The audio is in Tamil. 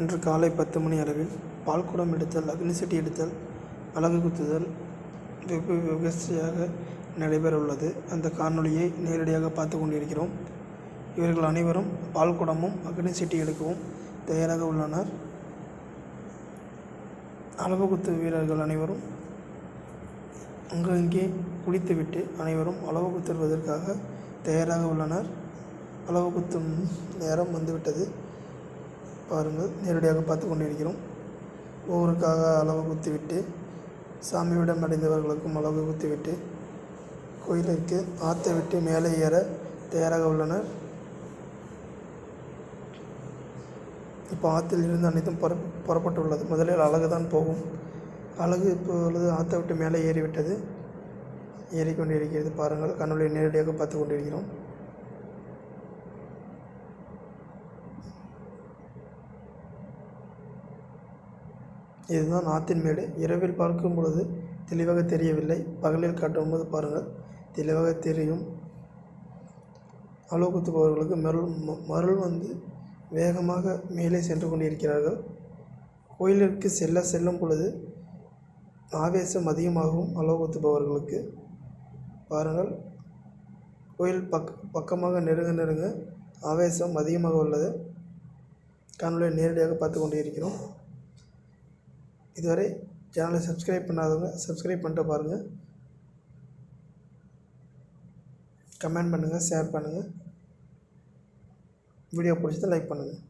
இன்று காலை பத்து மணி அளவில் பால்குடம் எடுத்தல் அக்னிசட்டி எடுத்தல் அலகு குத்துதல் வெகு விமரிசையாக நடைபெறவுள்ளது அந்த காணொளியை நேரடியாக பார்த்து கொண்டிருக்கிறோம். இவர்கள் அனைவரும் பால்குடமும் அக்னிசட்டி எடுக்கவும் தயாராக உள்ளனர். அலகு குத்து வீரர்கள் அனைவரும் அங்கங்கே குளித்துவிட்டு அனைவரும் அளவு குத்துவதற்காக தயாராக உள்ளனர். அளவு குத்தும் நேரம் வந்துவிட்டது. பாருங்கள். நேரடியாக பார்த்து கொண்டிருக்கிறோம். ஒவ்வொருக்காக அளவு குத்திவிட்டு சாமியிடம் அடைந்தவர்களுக்கும் அளவு குத்திவிட்டு கோயிலிற்கு ஆற்றை விட்டு மேலே ஏற தயாராக உள்ளனர். இப்போ ஆற்றில் இருந்து அனைத்தும் புற புறப்பட்டுள்ளது. முதலில் அழகு தான் போகும். அழகு இப்பொழுது ஆற்றை விட்டு மேலே ஏறிவிட்டது. ஏறிக்கொண்டிருக்கிறது. பாருங்கள் கண்ணுடைய நேரடியாக பார்த்து கொண்டிருக்கிறோம். இதுதான் ஆற்றின் மேடு. இரவில் பார்க்கும் பொழுது தெளிவாக தெரியவில்லை. பகலில் காட்டும்போது பாருங்கள் தெளிவாக தெரியும். அலோகத்துபவர்களுக்கு மருள் ம- மருள் வந்து வேகமாக மேலே சென்று கொண்டிருக்கிறார்கள். கோயிலிற்கு செல்ல செல்லும் பொழுது ஆவேசம் அதிகமாகும் அலோகத்துபவர்களுக்கு பாருங்கள் கோயில் பக் பக்கமாக நெருங்க நெருங்க ஆவேசம் அதிகமாக உள்ளது. காணொலியை நேரடியாக பார்த்து கொண்டு இருக்கிறோம் இதுவரை சேனலை சப்ஸ்கிரைப் பண்ணாதவங்க சப்ஸ்கிரைப் பண்ணிட்டு பாருங்கள் கமெண்ட் பண்ணுங்கள் ஷேர் பண்ணுங்கள் வீடியோ பிடிச்சதை லைக் பண்ணுங்கள்